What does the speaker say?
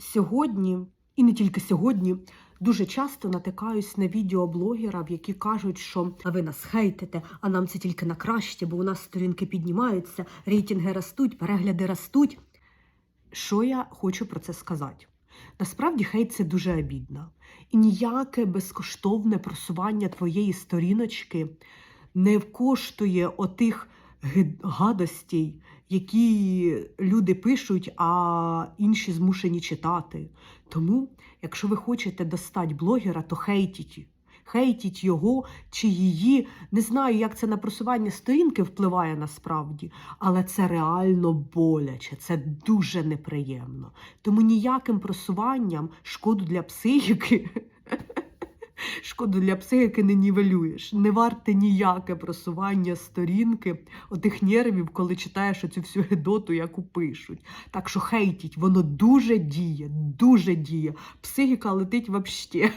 Сьогодні, і не тільки сьогодні, дуже часто натикаюсь на відео блогерів, які кажуть, що а ви нас хейтите, а нам це тільки на краще, бо у нас сторінки піднімаються, рейтинги ростуть, перегляди ростуть. Що я хочу про це сказати? Насправді хейт це дуже обідно. І ніяке безкоштовне просування твоєї сторіночки не коштує отих гадостей, які люди пишуть, а інші змушені читати. Тому, якщо ви хочете достати блогера, то хейтіть. Хейтіть його чи її. Не знаю, як це на просування сторінки впливає насправді, але це реально боляче, це дуже неприємно. Тому ніяким просуванням шкоду для психіки. Шкоду для психіки не нівелюєш. Не варте ніяке просування сторінки отих нервів, коли читаєш оцю всю гедоту, яку пишуть. Так що хейтіть, воно дуже діє, дуже діє. Психіка летить вообще.